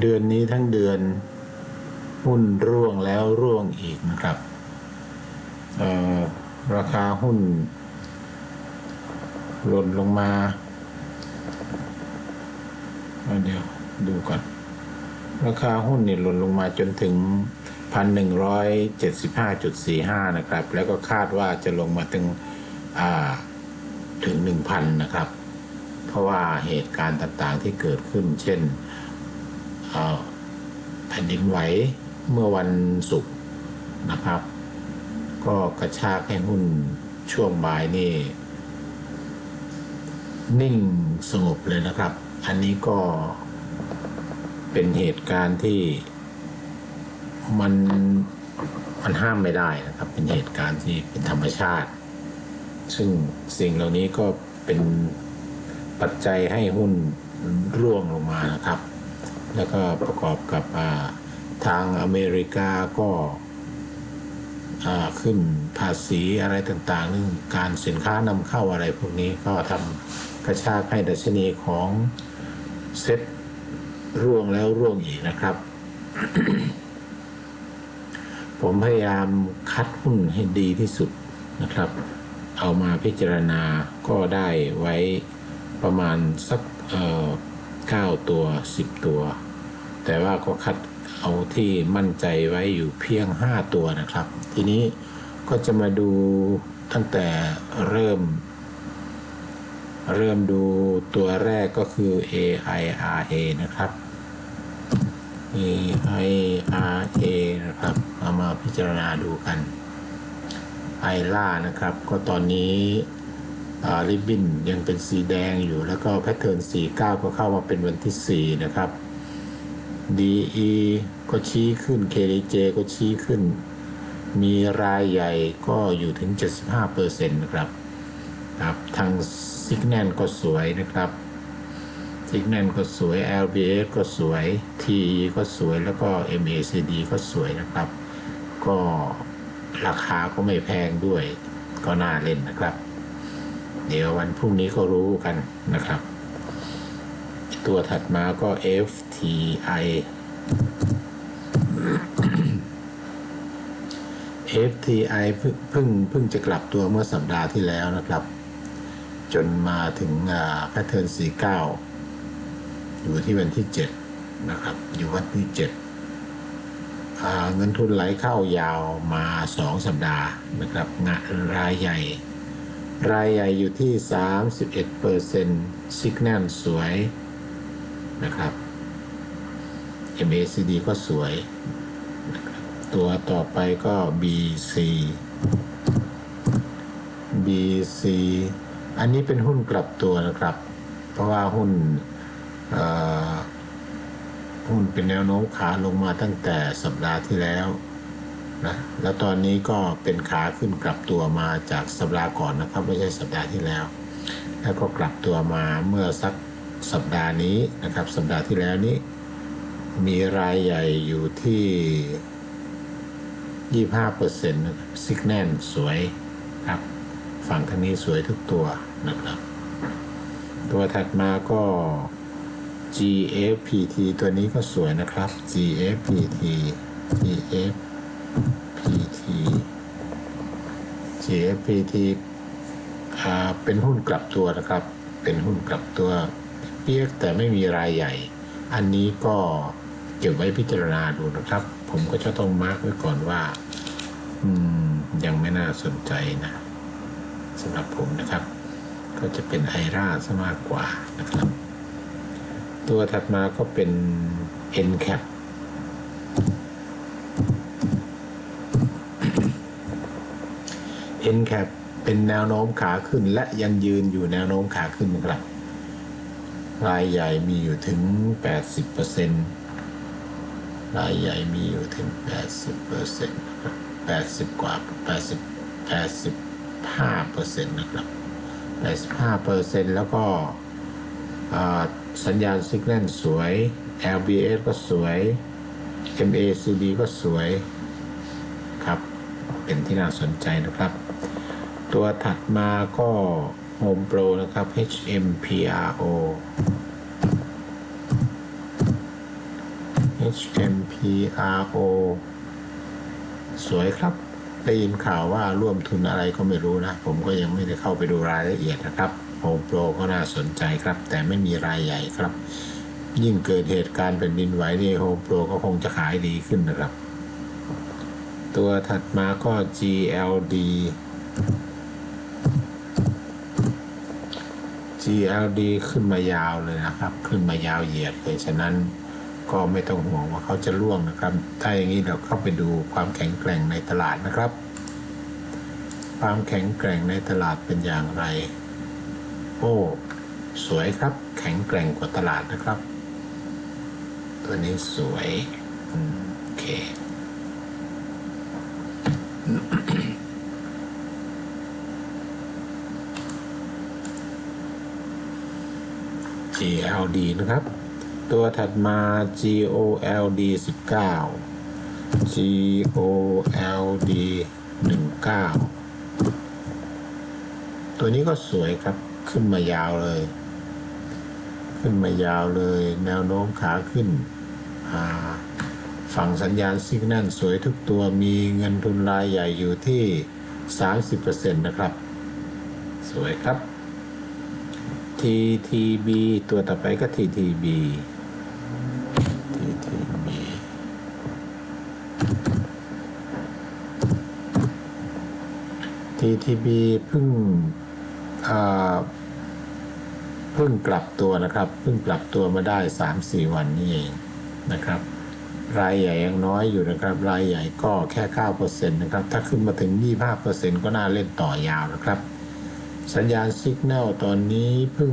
เดือนนี้ทั้งเดือน หุ้นร่วงแล้วร่วงอีกนะครับราคาหุ้นหล่นลงมาเเดี๋ยวดูก่อน ราคาหุ้นเนี่ยหล่นลงมาจนถึง 1,175.45 นะครับ แล้วก็คาดว่าจะลงมาถึงถึง 1,000 นะครับ เพราะว่าเหตุการณ์ต่างๆที่เกิดขึ้น เช่น แผ่นดินไหวเมื่อวันศุกร์นะครับ ก็กระชากให้หุ้นช่วงบ่ายนี่ นิ่งสงบเลยนะครับ อันนี้ก็เป็นเหตุการณ์ที่มันมันห้ามไม่ได้นะครับ เป็นเหตุการณ์ที่เป็นธรรมชาติ ซึ่งสิ่งเหล่านี้ก็เป็นปัจจัยให้หุ้นร่วงลงมานะครับ แล้วก็ประกอบกับาทางอเมริกาก็าขึ้นภาษีอะไรต่างๆเรื่องการสินค้านำเข้าอะไรพวกนี้ก็ทำกระชากให้ดัชนีของเซ็ตร่วงแล้วร่วงอีกนะครับ ผมพยายามคัดหุ้นให้ดีที่สุดนะครับ เอามาพิจารณาก็ได้ไว้ประมาณสักเก้าตัวสิบตัว แต่ว่าก็คัดเอาที่มั่นใจไว้อยู่เพียงห้าตัวนะครับ ทีนี้ก็จะมาดูตั้งแต่เริ่ม เริ่มดูตัวแรกก็คือ AIRA นะครับ AIRA นะครับ เอามาพิจารณาดูกันไอล่านะครับ ก็ตอนนี้ริบบิ้นยังเป็นสีแดงอยู่แล้วก็แพทเทิร์น49 ก็เข้ามาเป็นวันที่ 4 นะครับ DE ก็ชี้ขึ้น KDJ ก็ชี้ขึ้น มีรายใหญ่ก็อยู่ถึง 75%นะครับครับทางซิกแนนก็สวยนะครับซิกแนนก็สวย LBS ก็สวย TE ก็สวยแล้วก็ MACD ก็สวยนะครับ ก็ราคาก็ไม่แพงด้วย ก็น่าเล่นนะครับ เดี๋ยววันพรุ่งนี้ก็รู้กันนะครับ ตัวถัดมาก็ F FTI FTI เพิ่งเพิ่งจะกลับตัวเมื่อสัปดาห์ที่แล้วนะครับ จนมาถึงแพทเทิร์น49 อยู่ที่วันที่ 7 นะครับ อยู่วันที่ 7 เงินทุนไหลเข้ายาวมา 2 สัปดาห์นะครับงานรายใหญ่ รายใหญ่อยู่ที่ 31เปอร์เซ็นต์ซิกแนลสวยนะครับ MACD ก็สวย ตัวต่อไปก็ BC BC อันนี้เป็นหุ้นกลับตัวนะครับ เพราะว่าหุ้นหุ้นเป็นแนวโน้มขาลงมาตั้งแต่สัปดาห์ที่แล้วนะ แล้วตอนนี้ก็เป็นขาขึ้นกลับตัวมาจากสัปดาห์ก่อนนะครับ ไม่ใช่สัปดาห์ที่แล้ว แล้วก็กลับตัวมาเมื่อสักสัปดาห์นี้นะครับ สัปดาห์ที่แล้วนี้ มีรายใหญ่อยู่ที่ 25%ซิกแนนสวยครับ ฝั่งทางนี้สวยทุกตัวนะครับ ตัวถัดมาก็ GFPT ตัวนี้ก็สวยนะครับ GFPT GFPT GFPT เป็นหุ้นกลับตัวนะครับ เป็นหุ้นกลับตัวเปียกแต่ไม่มีรายใหญ่ อันนี้ก็ เก็บไว้พิจารณาดูนะครับ ผมก็จะต้องมาร์กไว้ก่อนว่า อืม ยังไม่น่าสนใจนะสำหรับผมนะครับ ก็จะเป็นไอราซะมากกว่านะครับ ตัวถัดมาก็เป็น NCAP NCAP เป็นแนวโน้มขาขึ้นและยังยืนอยู่แนวโน้มขาขึ้นนะครับรายใหญ่มีอยู่ถึง 80% รายใหญ่มีอยู่ถึง 80%นะครับ80 กว่า 80 85%นต์นะครับ 85%แล้วก็สัญญาณซิกแนลสวย LBS ก็สวย MACD ก็สวยครับ เป็นที่น่าสนใจนะครับ ตัวถัดมาก็ Home Pro นะครับ HMPRO HMPRO สวยครับ ได้ยินข่าวว่าร่วมทุนอะไรก็ไม่รู้นะ ผมก็ยังไม่ได้เข้าไปดูรายละเอียดนะครับโฮมโปรก็น่าสนใจครับ แต่ไม่มีรายใหญ่ครับ ยิ่งเกิดเหตุการณ์เป็นดินไหวนี่โฮมโปรก็คงจะขายดีขึ้นนะครับ ตัวถัดมาก็ GLD GLD ขึ้นมายาวเลยนะครับ ขึ้นมายาวเหยียดเลย ฉะนั้น ก็ไม่ต้องห่วงว่าเขาจะร่วงนะครับ ถ้าอย่างนี้เราเข้าไปดูความแข็งแกร่งในตลาดนะครับ ความแข็งแกร่งในตลาดเป็นอย่างไร โอ้สวยครับ แข็งแกร่งกว่าตลาดนะครับ ตัวนี้สวยอืมโอเค GLD นะครับ ตัวถัดมา GOLD 19 GOLD 19 ตัวนี้ก็สวยครับ ขึ้นมายาวเลย ขึ้นมายาวเลย แนวโน้มขาขึ้น ฝั่งสัญญาณซิกนัลสวยทุกตัว มีเงินทุนรายใหญ่อยู่ที่ 30%นะครับ สวยครับ TTB ตัวต่อไปก็ TTB TTB เพิ่งเพิ่งกลับตัวนะครับเพิ่งกลับตัวมาได้ 3-4 วันนี่เองนะครับ รายใหญ่ยังน้อยอยู่นะครับ รายใหญ่ก็แค่ 9%นะครับ ถ้าขึ้นมาถึง 25%ก็น่าเล่นต่อยาวนะครับ สัญญาณสัญญาณตอนนี้เพิ่ง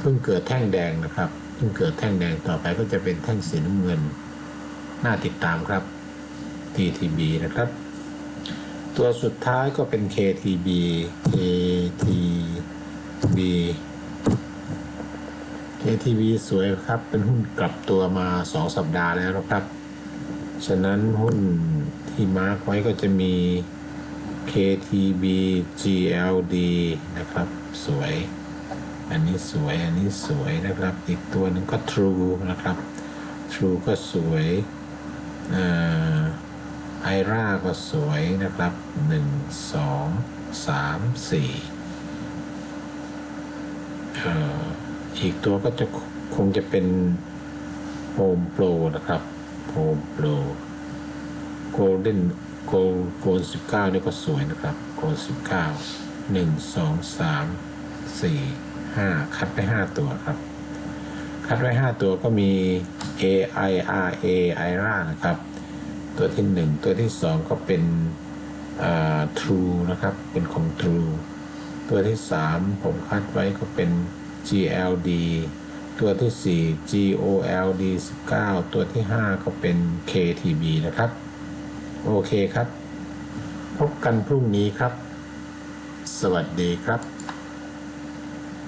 เพิ่งเกิดแท่งแดงนะครับเพิ่งเกิดแท่งแดงต่อไปก็จะเป็นแท่งสีน้ำเงิน น่าติดตามครับ TTB นะครับ ตัวสุดท้ายก็เป็น KTB KTB KTB สวยครับ เป็นหุ้นกลับตัวมา 2 สัปดาห์แล้วนะครับ ฉะนั้นหุ้นที่มาร์กไว้ก็จะมี KTB GLD นะครับ สวย อันนี้สวย อันนี้สวยนะครับ อีกตัวหนึ่งก็ True นะครับ True ก็สวยอ่า ไอร่าก็สวยนะครับหนึ่งสองสามสี่เอ่ออีกตัวก็จะคงจะเป็น Home Pro นะครับ Home Pro Golden โกลโกลสิบเก้านี่ก็สวยนะครับโกลสิบเก้าหนึ่งสองสามสี่ห้าคัดไปห้าตัวครับ คัดไว้ห้าตัวก็มี A I R A i r a นะครับ ตัวที่หนึ่งตัวที่สองก็เป็น True นะครับ เป็นของ True ตัวที่สามผมคัดไว้ก็เป็น GLD ตัวที่สี่ GOLD 19 ตัวที่ห้าก็เป็น KTB นะครับ โอเคครับ พบกันพรุ่งนี้ครับ สวัสดีครับ